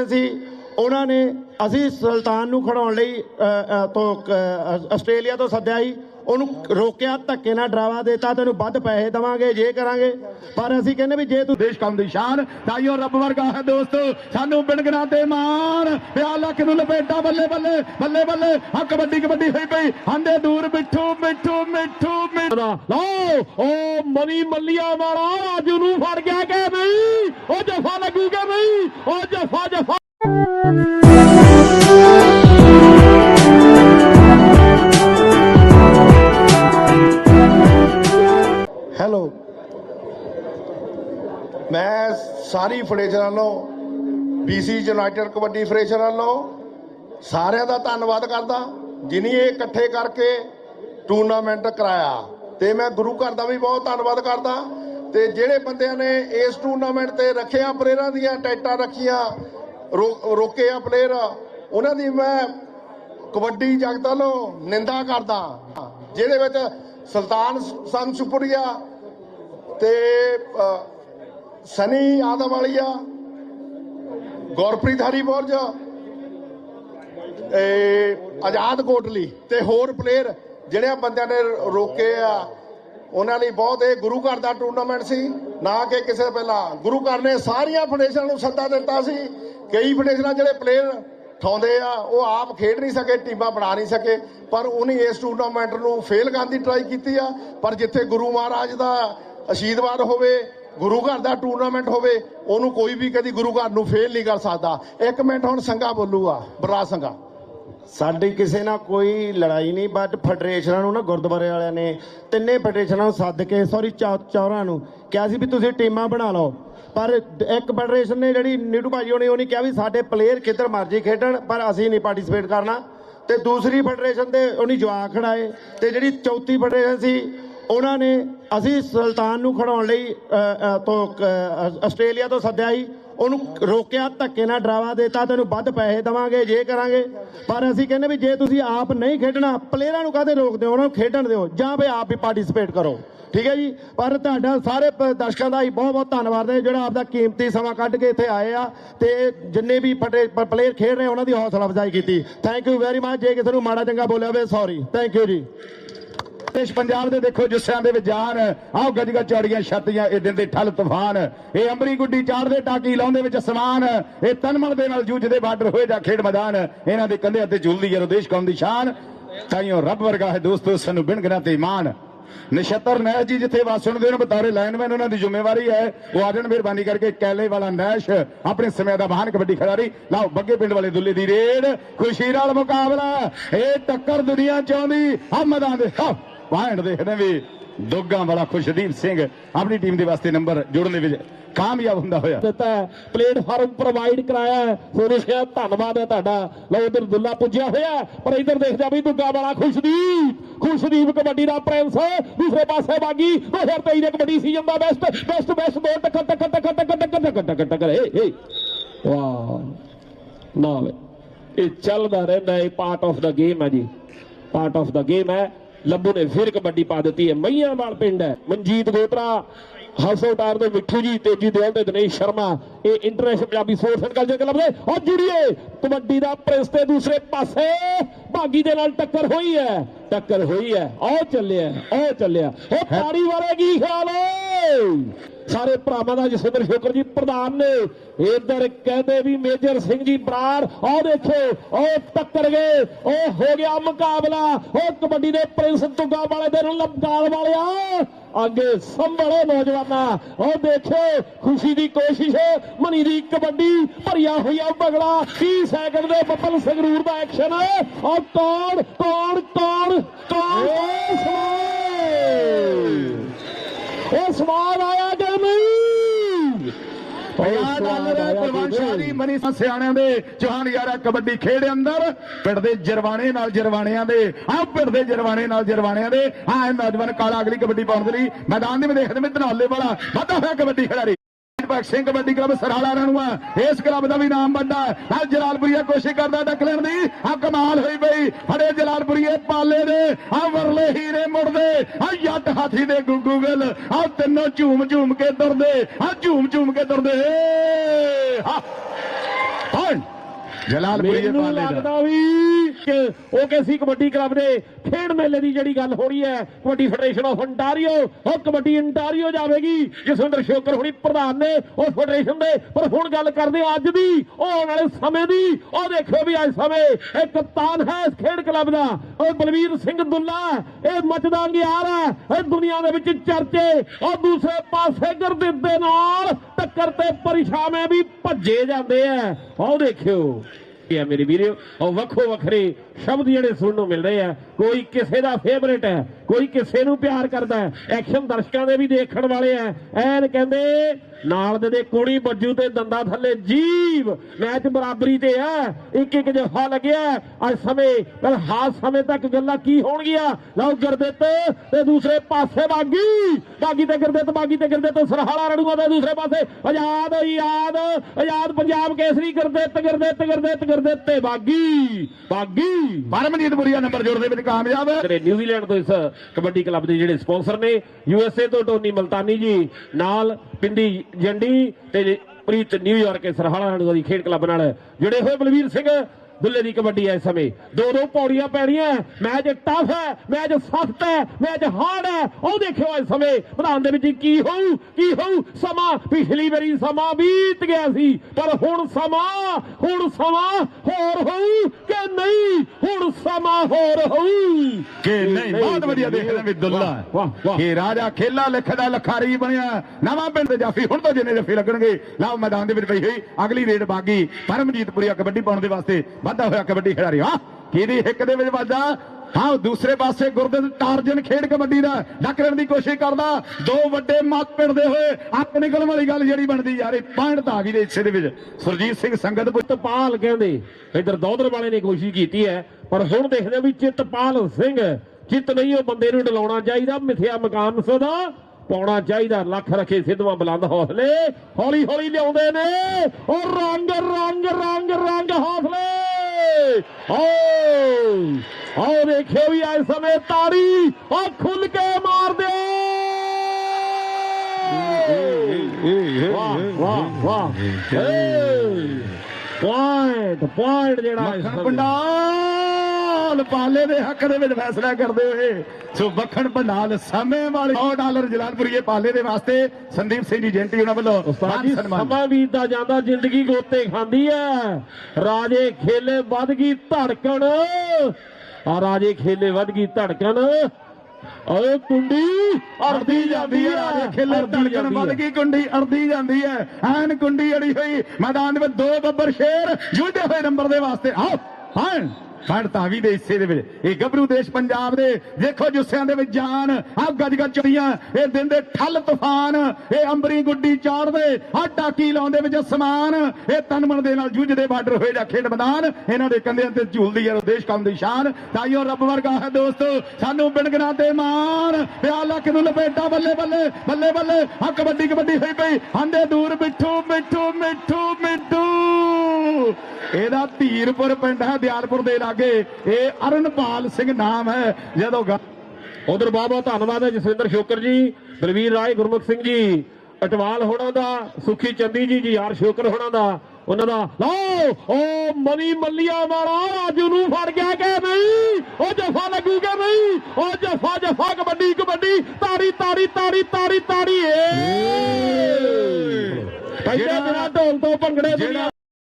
Federation ਸੀ। ਉਹਨਾਂ ਨੇ ਅਸੀਂ ਸੁਲਤਾਨ ਨੂੰ ਖੜਾਉਣ ਲਈ ਤੋਂ ਆਸਟ੍ਰੇਲੀਆ ਤੋਂ ਸੱਦਿਆ ਸੀ। ਉਹਨੂੰ ਰੋਕਿਆ, ਧੱਕੇ ਨਾਲ ਡਰਾਵਾ ਦਿੱਤਾ, ਤੈਨੂੰ ਵੱਧ ਪੈਸੇ ਦਵਾਂਗੇ, ਜੇ ਕਰਾਂਗੇ। ਪਰ ਅਸੀਂ ਕਹਿੰਦੇ ਵੀ ਜੇ ਤੂੰ ਦੇਸ਼ ਕੌਮ ਦੀ ਸ਼ਾਨ, ਤਾਈਓ ਰੱਬ ਵਰਗਾ ਹੈ ਦੋਸਤੋ, ਸਾਨੂੰ ਬਿੰਗਣਾ ਤੇ ਮਾਣ ਪਿਆ ਲੱਖ ਨੂੰ ਲਪੇਟਾ, ਬੱਲੇ ਬੱਲੇ ਬੱਲੇ ਬੱਲੇ ਆ ਕਬੱਡੀ ਕਬੱਡੀ ਹੋਈ ਪਈ। ਹੰਦੇ ਦੂਰ ਮਿੱਠੂ ਮਿੱਠੂ ਮਿੱਠੂ ਮਿੱਠੂ। ਲਓ, ਉਹ ਮਨੀ ਮੱਲੀਆਂ ਵਾਲਾ ਰਾਜੂ ਨੂੰ ਫੜ ਗਿਆ ਕਿ ਨਹੀਂ ਉਹ ਜਫਾ ਲੱਗੂਗਾ ਨਹੀਂ ਉਹ ਜਫਾ ਜਫਾ। ਸਾਰੀ ਫੈਡਰੇਸ਼ਨ ਵੱਲੋਂ BC ਯੂਨਾਈਟਿਡ ਕਬੱਡੀ ਫੈਡਰੇਸ਼ਨ ਵੱਲੋਂ ਸਾਰਿਆਂ ਦਾ ਧੰਨਵਾਦ ਕਰਦਾ, ਜਿਨੀ ਇਹ ਇਕੱਠੇ ਕਰਕੇ ਟੂਰਨਾਮੈਂਟ ਕਰਾਇਆ। ਤੇ ਮੈਂ ਗੁਰੂ ਘਰ ਦਾ ਵੀ ਬਹੁਤ ਧੰਨਵਾਦ ਕਰਦਾ। ਤੇ ਜਿਹੜੇ ਬੰਦਿਆਂ ਨੇ ਇਸ ਟੂਰਨਾਮੈਂਟ ਤੇ ਰੱਖਿਆ ਪਲੇਅਰਾਂ ਦੀਆਂ ਟੈਟਾਂ ਰੱਖੀਆਂ, ਰੋ- ਰੋਕੇ ਆ ਪਲੇਅਰ ਉਹਨਾਂ ਦੀ ਮੈਂ ਕਬੱਡੀ ਜਗਤ ਵੱਲੋਂ ਨਿੰਦਾ ਕਰਦਾ। ਜਿਹਦੇ ਵਿੱਚ ਸੁਲਤਾਨ ਸੰਗ ਸੁਪਰੀਆ ਤੇ ਸਨੀ ਆਦਮ ਵਾਲੀਆ ਗੁਰਪ੍ਰੀਤ ਹਰੀਬੋਰਜ ਇਹ ਆਜ਼ਾਦ ਕੋਟਲੀ ਤੇ ਹੋਰ ਪਲੇਅਰ ਜਿਹੜੇ ਬੰਦਿਆਂ ਨੇ ਰੋਕੇ ਆ, ਉਹਨਾਂ ਲਈ ਬਹੁਤ ਇਹ ਗੁਰੂ ਘਰ ਦਾ ਟੂਰਨਾਮੈਂਟ ਸੀ। ਨਾ ਕਿ ਕਿਸੇ ਪਹਿਲਾਂ। ਗੁਰੂ ਘਰ ਨੇ ਸਾਰੀਆਂ ਫੈਡਰੇਸ਼ਨਾਂ ਨੂੰ ਸੱਦਾ ਦਿੱਤਾ ਸੀ। ਕਈ ਫੈਡਰੇਸ਼ਨਾਂ ਜਿਹੜੇ ਪਲੇਅਰ ਠਾਉਂਦੇ ਆ, ਉਹ ਆਪ ਖੇਡ ਨਹੀਂ ਸਕੇ, ਟੀਮਾਂ ਬਣਾ ਨਹੀਂ ਸਕੇ। ਪਰ ਉਹਨੇ ਇਸ ਟੂਰਨਾਮੈਂਟ ਨੂੰ ਫੇਲ ਕਰਨ ਦੀ ਟਰਾਈ ਕੀਤੀ ਆ। ਪਰ ਜਿੱਥੇ ਗੁਰੂ ਮਹਾਰਾਜ ਦਾ ਅਸ਼ੀਰਵਾਦ ਹੋਵੇ ਗੁਰੂ ਘਰ ਦਾ ਟੂਰਨਾਮੈਂਟ ਹੋਵੇ, ਉਹਨੂੰ ਕੋਈ ਵੀ ਕਦੀ ਗੁਰੂ ਘਰ ਨੂੰ ਫੇਲ ਨਹੀਂ ਕਰ ਸਕਦਾ। ਇੱਕ ਮਿੰਟ ਹੁਣ ਸੰਗਾ ਬੋਲੂਗਾ, ਬਰਾ ਸੰਗਾ ਸਾਡੀ ਕਿਸੇ ਨਾਲ ਕੋਈ ਲੜਾਈ ਨਹੀਂ ਬਟ ਫੈਡਰੇਸ਼ਨਾਂ ਨੂੰ ਨਾ, ਗੁਰਦੁਆਰੇ ਵਾਲਿਆਂ ਨੇ ਤਿੰਨੇ ਫੈਡਰੇਸ਼ਨਾਂ ਨੂੰ ਸੱਦ ਕੇ ਸੌਰੀ ਚੌਰਾਂ ਨੂੰ ਕਿਹਾ ਸੀ ਵੀ ਤੁਸੀਂ ਟੀਮਾਂ ਬਣਾ ਲਓ। ਪਰ ਇੱਕ ਫੈਡਰੇਸ਼ਨ ਨੇ ਜਿਹੜੀ ਨੀਟੂ ਭਾਜੀ ਹੋਣੀ ਉਹਨੇ ਕਿਹਾ ਵੀ ਸਾਡੇ ਪਲੇਅਰ ਕਿੱਧਰ ਮਰਜ਼ੀ ਖੇਡਣ, ਪਰ ਅਸੀਂ ਨਹੀਂ ਪਾਰਟਿਸਿਪੇਟ ਕਰਨਾ। ਤੇ ਦੂਸਰੀ ਫੈਡਰੇਸ਼ਨ ਦੇ, ਉਹਨੇ ਜਵਾਕ ਖੜਾਏ। ਤੇ ਜਿਹੜੀ ਚੌਥੀ ਫੈਡਰੇਸ਼ਨ ਸੀ ਉਹਨਾਂ ਨੇ ਅਸੀਂ ਸੁਲਤਾਨ ਨੂੰ ਖੜਾਉਣ ਲਈ ਤੋਂ ਆਸਟ੍ਰੇਲੀਆ ਤੋਂ ਸੱਦਿਆ ਸੀ। ਉਹਨੂੰ ਰੋਕਿਆ, ਧੱਕੇ ਨਾਲ ਡਰਾਵਾ ਦਿੱਤਾ, ਤੈਨੂੰ ਵੱਧ ਪੈਸੇ ਦਵਾਂਗੇ, ਜੇ ਕਰਾਂਗੇ। ਪਰ ਅਸੀਂ ਕਹਿੰਦੇ ਵੀ ਜੇ ਤੁਸੀਂ ਆਪ ਨਹੀਂ ਖੇਡਣਾ, ਪਲੇਅਰਾਂ ਨੂੰ ਕਾਹਦੇ ਰੋਕਦੇ ਹੋ? ਉਹਨਾਂ ਨੂੰ ਖੇਡਣ ਦਿਓ। ਜਾਂ ਵੀ ਆਪ ਵੀ ਪਾਰਟਿਸਿਪੇਟ ਕਰੋ। ਠੀਕ ਹੈ ਜੀ? ਪਰ ਤੁਹਾਡਾ ਸਾਰੇ ਦਰਸ਼ਕਾਂ ਦਾ ਹੀ ਬਹੁਤ ਬਹੁਤ ਧੰਨਵਾਦ ਹੈ, ਜਿਹੜਾ ਆਪਦਾ ਕੀਮਤੀ ਸਮਾਂ ਕੱਢ ਕੇ ਇੱਥੇ ਆਏ ਆ ਤੇ ਜਿੰਨੇ ਵੀ ਪਲੇਅਰ ਖੇਡ ਰਹੇ, ਉਹਨਾਂ ਦੀ ਹੌਸਲਾ ਅਫਜ਼ਾਈ ਕੀਤੀ। ਥੈਂਕ ਯੂ ਵੈਰੀ ਮਚ ਜੇ ਕਿਸੇ ਨੂੰ ਮਾੜਾ ਚੰਗਾ ਬੋਲਿਆ ਹੋਵੇ ਸੌਰੀ ਥੈਂਕ ਯੂ ਜੀ। ਦੇਸ਼ ਪੰਜਾਬ ਦੇ ਦੇਖੋ ਜੁੱਸਿਆਂ ਦੇ ਵਿੱਚ ਜਾਨ ਆਓ ਗੱਜਗਾ ਚੌੜੀਆਂ ਛੱਤੀਆਂ, ਇਹ ਦੇ ਠੱਲ ਤੂਫਾਨ, ਇਹ ਅੰਬਰੀ ਗੁੱਡੀ ਚਾੜਦੇ ਟਾਕੀ ਲਾਉਂਦੇ ਵਿੱਚ ਸਮਾਨ ਇਹ ਤਨਮਨ ਦੇ ਨਾਲ ਜੂਝਦੇ ਬਾਰਡਰ ਹੋਏ ਜਾਂ ਖੇਡ ਮੈਦਾਨ, ਇਹਨਾਂ ਦੇ ਕੰਧਿਆਂ ਤੇ ਝੂਲਦੀ ਹੈ ਦੇਸ਼ ਕੌਮ ਦੀ ਸ਼ਾਨ, ਤਾਈਓ ਰੱਬ ਵਰਗਾ ਹੈ ਦੋਸਤੋ, ਸਾਨੂੰ ਬਿਨ ਤੇ ਇਮਾਨ। ਨਛੱਤਰ ਨਹਿਸ਼ ਜੀ ਜਿੱਥੇ ਵਾਸ ਸੁਣਦੇ ਨੇ, ਬਤਾਰੇ ਲਾਈਨਮੈਨ ਉਹਨਾਂ ਦੀ ਜ਼ਿੰਮੇਵਾਰੀ ਹੈ। ਉਹ ਆਜਣ ਮਿਹਰਬਾਨੀ ਕਰਕੇ ਕੈਲੇ ਵਾਲਾ ਨਹਿਸ਼, ਆਪਣੇ ਸਮੇਂ ਦਾ ਮਹਾਨ ਕਬੱਡੀ ਖਿਡਾਰੀ। ਲਾਓ, ਬੱਗੇ ਪਿੰਡ ਵਾਲੇ ਦੁੱਲੇ ਦੀ ਰੇਡ, ਖੁਸ਼ੀ ਨਾਲ ਮੁਕਾਬਲਾ। ਇਹ ਟੱਕਰ ਦੁਨੀਆ ਚਾਹੁੰਦੀ ਆ ਦੇ ਹਾਂ ਵਾਹਣ ਦੇਖਦੇ ਵੀ ਦੋਗਾ ਵਾਲਾ ਖੁਸ਼ਦੀਪ ਸਿੰਘ ਆਪਣੀ ਟੀਮ ਦੇ ਵਾਸਤੇ ਨੰਬਰ ਜੋੜਨ ਦੇ ਵਿੱਚ ਕਾਮਯਾਬ ਹੁੰਦਾ ਹੋਇਆ ਦਿੱਤਾ ਪਲੇਟਫਾਰਮ ਪ੍ਰੋਵਾਈਡ ਕਰਾਇਆ ਹੈ ਸੋਨੀ ਸ਼ਾਹ ਧੰਨਵਾਦ ਹੈ ਤੁਹਾਡਾ ਲਓ ਇਧਰ ਦੁੱਲਾ ਪੁੱਜਿਆ ਹੋਇਆ ਪਰ ਇਧਰ ਦੇਖਦਾ ਵੀ ਦੁੱਗਾ ਵਾਲਾ ਖੁਸ਼ਦੀਪ ਖੁਸ਼ਦੀਪ ਕਬੱਡੀ ਦਾ ਪ੍ਰਿੰਸ ਦੂਸਰੇ ਪਾਸੇ ਬਾਗੀ 2023 ਦੇ ਕਬੱਡੀ ਸੀਜ਼ਨ ਦਾ ਬੈਸਟ ਬੈਸਟ ਬੈਸਟ ਦੋ ਟੱਕਰ ਟੱਕਰ ਟੱਕਰ ਟੱਕਰ ਟੱਕਰ ਟੱਕਰ ਟੱਕਰ ਟੱਕਰ ਏ ਏ ਵਾਹ ਨਾ ਇਹ ਚੱਲਦਾ ਰਹਿੰਦਾ ਹੈ ਪਾਰਟ ਆਫ ਦਾ ਗੇਮ ਹੈ ਜੀ ਪਾਰਟ ਆਫ ਦਾ ਗੇਮ ਹੈ ਲੱਭੂ ਨੇ ਫਿਰ ਕਬੱਡੀ ਪਾ ਦਿੱਤੀ ਹੈ। ਮਈਆਂ ਪਿੰਡ ਹੈ। ਮਨਜੀਤ ਗੋਤਰਾ ਹਸੋਟਾਰ ਦੇ ਮਿੱਠੂ ਜੀ, ਤੇਜੀ ਦਿਲ ਤੇ ਦਿਨੇਸ਼ ਸ਼ਰਮਾ, ਇਹ international Punjabi sports and culture club ਦੇ। ਔਰ ਜੁੜੀਏ, ਕਬੱਡੀ ਦਾ ਪ੍ਰਿੰਸ ਤੇ ਦੂਸਰੇ ਪਾਸੇ, ਭਾਗੀ ਦੇ ਨਾਲ ਟੱਕਰ ਹੋਈ ਹੈ। ਟੱਕਰ ਹੋਈ ਹੈ। ਆਹ ਚੱਲਿਆ ਆਹ ਚੱਲਿਆ। ਉਹ ਤਾੜੀ ਵਾਲੇ ਕੀ ਖਿਆਲ ਏ ਸਾਰੇ ਭਰਾਵਾਂ ਦਾ ਜਸਵਿੰਦਰ ਸ਼ੋਕਰ ਜੀ, ਪ੍ਰਧਾਨ ਨੇ ਇਧਰ ਕਹਿੰਦੇ ਵੀ ਮੇਜਰ ਸਿੰਘ ਜੀ ਬਰਾੜ ਆਹ ਦੇਖੋ ਉਹ ਟੱਕਰ ਗਏ ਉਹ ਹੋ ਗਿਆ ਮੁਕਾਬਲਾ। ਉਹ ਕਬੱਡੀ ਦੇ ਪ੍ਰਿੰਸ ਤੁਗਾ ਵਾਲੇ ਦੇ ਨੂੰ ਲੰਗਾਲ ਵਾਲਿਆ। ਅੱਗੇ ਸੰਭਲੇ ਨੌਜਵਾਨਾਂ ਉਹ ਦੇਖੋ ਖੁਸ਼ੀ ਦੀ ਕੋਸ਼ਿਸ਼ ਮਨੀ ਦੀ ਕਬੱਡੀ ਭਰੀਆ ਹੋਈਆ ਬਗਲਾ 30 ਸੈਕਿੰਡ ਦੇ ਬੱਬਲ ਸੰਗਰੂਰ ਦਾ ਐਕਸ਼ਨ ਉਹ ਕੌਣ ਕੌਣ ਕੌਣ ਕੌਣ? ਉਹ ਸਵਾਲ ਆਇਆ। ਪੰਜਾਹ ਡਾਲਰ ਕੁਲਵੰਤ ਸ਼ਾਹ ਦੀ ਮਨੀ ਸਿਆਣਿਆਂ ਦੇ ਜਹਾਨ ਯਾਰਾ ਕਬੱਡੀ ਖੇਡ ਅੰਦਰ ਪਿੰਡ ਦੇ ਜਰਵਾਣੇ ਨਾਲ ਜਰਵਾਣਿਆਂ ਦੇ ਆਹ ਪਿੰਡ ਦੇ ਜਰਵਾਣੇ ਨਾਲ ਜਰਵਾਣਿਆਂ ਦੇ ਇਹ ਨੌਜਵਾਨ ਕਾਲਾ ਅਗਲੀ ਕਬੱਡੀ ਪਾਉਣ ਦੇ ਲਈ ਮੈਦਾਨ ਦੇ ਵਿੱਚ ਦੇਖਦੇ ਮੈਂ ਧਨੌਲੇ ਵਾਲਾ ਵਾਧਾ ਹੋਇਆ ਕਬੱਡੀ ਖਿਡਾਰੀ। ਨਿਰਭੈ ਸਿੰਘ ਕਬੱਡੀ ਕਲੱਬ ਸਰਾਲਾ ਰਣੂਆ, ਇਸ ਕਲੱਬ ਦਾ ਵੀ ਨਾਮ ਵੱਡਾ ਹੈ। ਜਲਾਲਪੁਰੀਆ ਕੋਸ਼ਿਸ਼ ਕਰਦਾ ਟੱਕਲਣ ਦੀ। ਆ ਕਮਾਲ ਹੋਈ ਪਈ। ਫੜੇ ਜਲਾਲਪੁਰੀਏ ਪਾਲੇ ਦੇ। ਆ ਵਰਲੇ ਹੀਰੇ ਮੁੜਦੇ। ਆ ਜੱਟ ਹਾਥੀ ਦੇ ਗੁੱਗੂਗਲ ਆ ਤਿੰਨੋਂ ਝੂਮ ਝੂਮ ਕੇ ਤੁਰਦੇ। ਆ ਝੂਮ ਝੂਮ ਕੇ ਤੁਰਦੇ। ਹਾਂ ਹਾਂ ਜਲਾਲਪੁਰੀਏ ਮੈਨੂੰ ਪਾਲੇ ਦਾ। ਲੱਗਦਾ ਵੀ ਕਿ ਓਕੇਸੀ ਕਬੱਡੀ ਕਲੱਬ ਦੇ ਖੇਡ ਮੇਲੇ ਦੀ ਜਿਹੜੀ ਗੱਲ ਹੋ ਰਹੀ ਹੈ ਕਬੱਡੀ ਫੈਡਰੇਸ਼ਨ ਆਫ ਅੰਟਾਰੀਓ ਉਹ ਕਬੱਡੀ ਅੰਟਾਰੀਓ ਜਾਵੇਗੀ। ਜਸਵਿੰਦਰ ਸ਼ੋਕਰ ਹੁਣੀ ਪ੍ਰਧਾਨ ਨੇ ਉਸ ਫੈਡਰੇਸ਼ਨ ਦੇ ਪਰ ਹੁਣ ਗੱਲ ਕਰਦੇ ਅੱਜ ਦੀ ਉਹ ਆਉਣ ਵਾਲੇ ਸਮੇਂ ਦੀ। ਉਹ ਦੇਖੋ ਵੀ ਅੱਜ ਸਮੇਂ ਇਹ ਕਪਤਾਨ ਹੈ ਇਸ ਖੇਡ ਕਲੱਬ ਦਾ। ਉਹ ਬਲਵੀਰ ਸਿੰਘ ਦੁੱਲਾ ਇਹ ਮੱਚਦਾ ਅੰਗਿਆਰ ਹੈ। ਇਹ ਦੁਨੀਆ ਦੇ ਵਿੱਚ ਚਰਚੇ ਉਹ ਦੂਸਰੇ ਪਾਸੇ ਗੁਰਦੀਪ ਦੇ ਨਾਲ ਟੱਕਰ ਤੇ ਪਰਿਸ਼ਾਵੇਂ ਵੀ ਭੱਜੇ ਜਾਂਦੇ ਆ। ਉਹ ਦੇਖਿਓ। ਇਹ ਆ ਮੇਰੇ ਵੀਰੋ ਉਹ ਵੱਖੋ ਵੱਖਰੇ ਸ਼ਬਦ ਜਿਹੜੇ ਸੁਣਨ ਨੂੰ ਮਿਲ ਰਹੇ ਆ, ਕੋਈ ਕਿਸੇ ਦਾ ਫੇਵਰੇਟ ਹੈ, ਕੋਈ ਕਿਸੇ ਨੂੰ ਪਿਆਰ ਕਰਦਾ ਹੈ ਐਕਸ਼ਨ ਦਰਸ਼ਕਾਂ ਦੇ ਵੀ ਦੇਖਣ ਵਾਲੇ ਆ। ਐਨ ਕਹਿੰਦੇ, ਨਾਲ ਦੇ ਦੇ ਕੋਣੀ ਬੱਜੂ ਤੇ ਦੰਦਾ ਥੱਲੇ ਜੀਵ, ਮੈਚ ਬਰਾਬਰੀ ਤੇ ਆ। ਇੱਕ ਇੱਕ ਜਫਾ ਲੱਗਿਆ। ਅੱਜ ਸਮੇਂ, ਪਰ ਹਾਸ ਸਮੇਂ ਤੱਕ ਗੱਲਾਂ ਕੀ ਹੋਣਗੀਆਂ? ਲਓ ਗਰਦਿੱਤ ਤੇ ਦੂਸਰੇ ਪਾਸੇ ਬਾਗੀ। ਬਾਗੀ ਤੇ ਗੁਰਦਿੱਤ, ਬਾਗੀ ਤੇ ਗੁਰਦਿੱਤ, ਸਰਹਾਲਾ ਰੜੂਆ ਤੇ ਦੂਸਰੇ ਪਾਸੇ। ਆਜ਼ਾਦ ਆਜ਼ਾਦ ਆਜ਼ਾਦ ਪੰਜਾਬ ਕੇਸਰੀ, ਗਰਦਿੱਤ, ਗੁਰਦਿੱਤ ਗੁਰਦਿੱਤ ਗੁਰਦਿੱਤ ਤੇ ਬਾਗੀ ਬਾਗੀ। ਪਰਮਜੀਤ ਬੁਰੀਆ ਨੰਬਰ ਜੋੜ ਦੇ ਵਿੱਚ ਕਾਮਯਾਬ। ਜਿਹੜੇ ਨਿਊਜ਼ੀਲੈਂਡ ਤੋਂ ਇਸ ਕਬੱਡੀ ਕਲੱਬ ਦੇ ਜਿਹੜੇ ਸਪਾਂਸਰ ਨੇ ਯੂਐਸਏ ਤੋਂ ਟੋਨੀ ਮਲਤਾਨੀ ਜੀ, ਨਾਲ ਪਿੰਡੀ ਜੰਡੀ ਤੇ ਪ੍ਰੀਤ ਨਿਊਯਾਰਕ ਦੇ ਸਰਹਾਲਾ ਰਣਗੋ ਦੀ ਖੇਡ ਕਲੱਬ ਨਾਲ ਜੁੜੇ ਹੋਏ ਬਲਵੀਰ ਸਿੰਘ। ਦੁੱਲੇ ਦੀ ਕਬੱਡੀ ਹੈ ਇਸ ਸਮੇਂ ਦੋ ਦੋ ਪੌੜੀਆਂ ਪੈਣੀਆਂ ਮੈਚ ਟਫ ਹੈ, ਮੈਚ ਸਖਤ ਹੈ, ਮੈਚ ਹਾਰਡ ਹੈ। ਉਹ ਦੇਖਿਓ ਇਸ ਸਮੇਂ ਮੈਦਾਨ ਦੇ ਵਿੱਚ ਕੀ ਹੋਊ ਕੀ ਹੋਊ? ਸਮਾਂ ਪਿਛਲੀ ਵਾਰੀ ਸਮਾਂ ਬੀਤ ਗਿਆ ਸੀ, ਪਰ ਹੁਣ ਸਮਾਂ ਹੁਣ ਸਮਾਂ ਹੋਰ ਹੋਊ ਕਿ ਨਹੀਂ? ਹੁਣ ਸਮਾਂ ਹੋਰ ਹੋਊ। ਕਿ ਨਹੀਂ? ਬਹੁਤ ਵਧੀਆ ਦੇਖਦੇ ਵੀ ਦੁੱਲਾ। ਕਿ ਰਾਜਾ ਖੇਲਾ ਲਿਖਦਾ ਲਖਾਰੀ ਬਣਿਆ। ਨਵਾਂ ਪਿੰਡ ਦੇ ਜਾਫੀ ਹੁਣ ਤੋਂ ਜਿੰਨੇ ਜਫੀ ਲੱਗਣਗੇ ਲਾਓ ਮੈਦਾਨ ਦੇ ਵਿੱਚ ਪਈ ਹੋਈ ਅਗਲੀ ਰੇਡ ਬਾਗੀ ਪਰਮਜੀਤਪੁਰੀਆ ਕਬੱਡੀ ਪਾਉਣ ਦੇ ਵਾਸਤੇ ਵਾਧਾ ਹੋਇਆ ਕਬੱਡੀ ਖਿਡਾਰੀ। ਹਾਂ ਕਿਹਦੀ ਹਿੱਕ ਦੇ ਵਿੱਚ ਵੱਜਾ ਹਾਂ ਦੂਸਰੇ ਪਾਸੇ ਗੁਰਦਿੱਤ ਟਾਰਜਨ ਖੇਡ ਕਬੱਡੀ ਦਾ ਡੱਕਰਨ ਦੀ ਕੋਸ਼ਿਸ਼ ਕਰਦਾ। ਦੋ ਵੱਡੇ ਮੱਤ ਪਿੰਡਦੇ ਹੋਏ। ਅੱਕ ਨਿਕਲਣ ਵਾਲੀ ਗੱਲ ਜਿਹੜੀ ਬਣਦੀ ਯਾਰ, ਇਹ ਪੁਆਇੰਟ ਤਾਂ ਆ ਗਈ ਦੇ ਹਿੱਸੇ ਦੇ ਵਿੱਚ। ਸੁਰਜੀਤ ਸਿੰਘ ਸੰਗਤ ਪੁੱਤ ਕਹਿੰਦੇ, ਇਧਰ ਦੌਦਰ ਵਾਲੇ ਨੇ ਕੋਸ਼ਿਸ਼ ਕੀਤੀ ਹੈ, ਪਰ ਹੁਣ ਦੇਖਦੇ ਵੀ ਚਿੱਤਪਾਲ ਸਿੰਘ ਚਿੱਤ ਨਹੀਂ, ਉਹ ਬੰਦੇ ਨੂੰ ਡਲਾਉਣਾ ਚਾਹੀਦਾ। ਮਿਥਿਆ ਮਕਾਨ ਸਦਾ, ਪਾਉਣਾ ਚਾਹੀਦਾ। ਲੱਖ ਰੱਖੇ ਸਿੱਧਵਾ ਬੁਲੰਦ ਹੌਸਲੇ ਹੌਲੀ ਹੌਲੀ ਲਿਆਉਂਦੇ ਨੇ। ਉਹ ਰੰਗ ਰੰਗ ਰੰਗ ਰੰਗ ਹੌਸਲੇ। ਓ! ਆਓ ਦੇਖਿਓ ਵੀ ਇਸ ਸਮੇਂ ਤਾੜੀ ਉਹ ਖੁੱਲ ਕੇ ਮਾਰ ਦਿਓ। ਵਾਹ ਵਾਹ ਵਾਹ। ਪੁਆਇੰਟ ਪੁਆਇੰਟ ਜਿਹੜਾ ਮੱਖਣ ਪੰਡਾਲ ਪਾਲੇ ਦੇ ਹੱਕ ਦੇ ਵਿੱਚ ਫੈਸਲਾ ਕਰਦੇ ਹੋਏ ਸੋ ਮੱਖਣ ਪੰਡਾਲ ਸਮੇਂ ਵਾਲੇ 100 ਡਾਲਰ ਜਲਾਲਪੁਰੀਏ ਪਾਲੇ ਦੇ ਵਾਸਤੇ ਸੰਦੀਪ ਸਿੰਘ ਜੀ ਜੈਂਟੀ ਉਹਨਾਂ ਵੱਲੋਂ ਉਸਤਾਦ ਜੀ ਸਮਾਂ ਬੀਤਦਾ ਜਾਂਦਾ ਜ਼ਿੰਦਗੀ ਗੋਤੇ ਖਾਂਦੀ ਐ ਰਾਜੇ ਖੇਲੇ ਵੱਧ ਗਈ ਧੜਕਣ। ਆ ਰਾਜੇ ਖੇਲੇ ਵੱਧ ਗਈ ਧੜਕਣ। ਓਏ ਕੁੰਡੀ ਅੜਦੀ ਜਾਂਦੀ ਹੈ ਰਾਜੇ ਖੇਲੇ ਧੜਕਣ ਵੱਧ। ਗਈ ਕੁੰਡੀ ਅੜਦੀ ਜਾਂਦੀ ਹੈ ਐਨ ਕੁੰਡੀ ਅੜੀ ਹੋਈ। ਮੈਦਾਨ ਦੇ ਵਿੱਚ ਦੋ ਬੱਬਰ ਸ਼ੇਰ ਜੁੜੇ ਹੋਏ ਨੰਬਰ ਦੇ ਵਾਸਤੇ। ਆਓ ਹਾਂ ਫੜ ਦੇ ਹਿੱਸੇ ਦੇ ਵਿੱਚ। ਇਹ ਗੱਭਰੂ ਦੇਸ਼ ਪੰਜਾਬ ਦੇ, ਦੇਖੋ ਜੁੱਸਿਆਂ ਦੇ ਵਿੱਚ ਜਾਨ। ਆ ਗੱਜ ਗੱਜ ਚੜੀਆਂ ਇਹ ਦਿਨ ਦੇ ਠੱਲ ਤੂਫਾਨ। ਇਹ ਅੰਬਰੀ ਗੁੱਡੀ ਚਾੜਦੇ ਆ ਟਾਕੀ ਲਾਉਂਦੇ ਵਿੱਚ ਸਮਾਨ ਇਹ ਤਨਮਨ ਦੇ ਨਾਲ ਜੂਝਦੇ ਬਾਰਡਰ ਹੋਏ ਜਾਂ ਖੇਡ ਮੈਦਾਨ। ਇਹਨਾਂ ਦੇ ਕੰਧਿਆਂ ਤੇ ਝੂਲਦੀ ਹੈ ਦੇਸ਼ ਕੌਮ ਦੀ ਸ਼ਾਨ। ਤਾਈਓ ਰੱਬ ਵਰਗਾ ਹੈ ਦੋਸਤੋ, ਸਾਨੂੰ ਬਿਨਗਣਾ ਤੇ ਮਾਨ ਪਿਆ ਲੱਖ ਨੂੰ ਲਪੇਟਾ, ਬੱਲੇ ਬੱਲੇ ਬੱਲੇ ਬੱਲੇ। ਆ ਕਬੱਡੀ ਕਬੱਡੀ ਹੋਈ ਪਈ। ਹਾਂਡੇ ਦੂਰ ਮਿੱਠੂ ਮਿੱਠੂ ਮਿੱਠੂ ਮਿੱਠੂ। ਇਹਦਾ ਧੀਰਪੁਰ ਪਿੰਡ ਹੈ ਦਿਆਲਪੁਰ ਦੇ ਲਾਗੇ। ਇਹ ਅਰਨਪਾਲ ਸਿੰਘ ਨਾਮ ਹੈ ਜਦੋਂ ਉਧਰ ਬਹੁਤ ਧੰਨਵਾਦ ਹੈ ਜਸਵਿੰਦਰ ਸ਼ੋਕਰ ਜੀ ਬਲਵੀਰ ਰਾਏ ਗੁਰਮੁਖ ਸਿੰਘ ਜੀ ਅਟਵਾਲ ਹੋਣਾ ਦਾ ਸੁਖੀ ਚੰਦੀ ਜੀ ਜੀ ਯਾਰ ਸ਼ੋਕਰ ਹੋਣਾ ਦਾ ਉਹਨਾਂ ਦਾ। ਲਓ ਉਹ ਮਨੀ ਮੱਲੀਆ ਵਾਲਾ ਰਾਜੂ ਨੂੰ ਫੜ ਗਿਆ ਕਿ ਨਹੀਂ? ਉਹ ਜਫਾ ਲੱਗੂਗਾ ਨਹੀਂ? ਉਹ ਜਫਾ ਜਫਾ ਕਬੱਡੀ ਕਬੱਡੀ ਤਾੜੀ ਤਾੜੀ ਤਾੜੀ ਤਾੜੀ ਤਾੜੀ ਏ। ਪਹਿਲੇ ਜਿਹੜਾ- ਦਿਨਾਂ ਢੋਲ ਤੋਂ ਭੰਗੜੇ ਦੁਨੀਆ